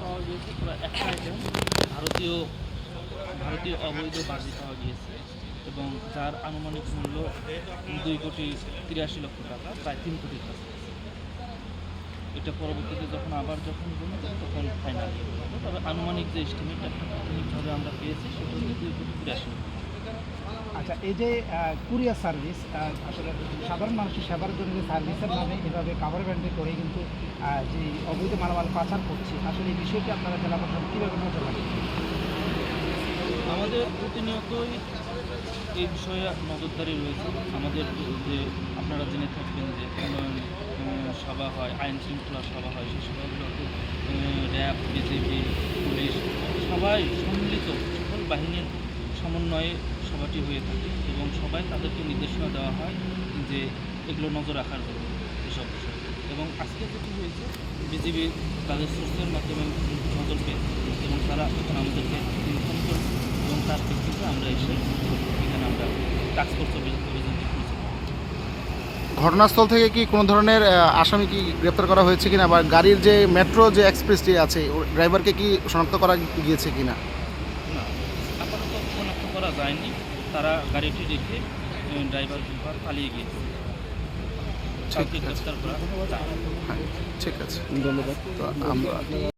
পাওয়া গিয়েছে ভারতীয় ভারতীয় অবৈধ বাজি পাওয়া গিয়েছে এবং যার আনুমানিক মূল্য দুই কোটি তিরাশি লক্ষ টাকা, প্রায় তিন কোটি টাকা এটা পরবর্তীতে যখন আবার যখন তখন ফাইনাল তবে আনুমানিক যে এস্টিমেট একটা আমরা পেয়েছি, সেটা হচ্ছে দুই কোটি তিরাশি লক্ষ আচ্ছা এই যে কুরিয়ার সার্ভিস আসলে সাধারণ মানুষের সেবার জন্য সার্ভিসের নামে এভাবে কাভার ব্যান্ডে করে কিন্তু যে অবৈধ মালামাল পাচার করছে, আসলে এই বিষয়টি আপনারা জেলা প্রশাসন কীভাবে নজর রাখছেন আমাদের প্রতিনিয়তই এই বিষয়ে নজরদারি রয়েছে। আমাদের যে আপনারা জেনে থাকবেন যে সভা হয়, আইন শৃঙ্খলা সভা হয়, সেই সভাগুলোতে র্যাব বিজেপি পুলিশ সবাই সম্মিলিত সকল বাহিনীর সমন্বয়ে সভাটি হয়ে থাকে এবং সবাই তাদেরকে নির্দেশনা দেওয়া হয় যে এগুলো নজর রাখার জন্য এসব বিষয়। এবং আজকে যেটি হয়েছে বিজেপি তাদের সোর্সের মাধ্যমে নজর পেয়েছে এবং তারা আমাদেরকে ইনফর্ম করেছে এবং তার ভিত্তিতে আমরা এসে এখানে আমরা টাস্ক ফোর্স অভিযানটি করেছি। ঘটনাস্থল থেকে কি কোনো ধরনের আসামি কি গ্রেপ্তার করা হয়েছে কিনা বা গাড়ির যে মেট্রো যে এক্সপ্রেসটি আছে ড্রাইভারকে কি শনাক্ত করা গিয়েছে কিনা? করা যায়নি। তারা গাড়িটি রেখে ড্রাইভার ড্রাইভার পালিয়ে গিয়েছে। হ্যাঁ ঠিক আছে। ধন্যবাদ। তো আমরা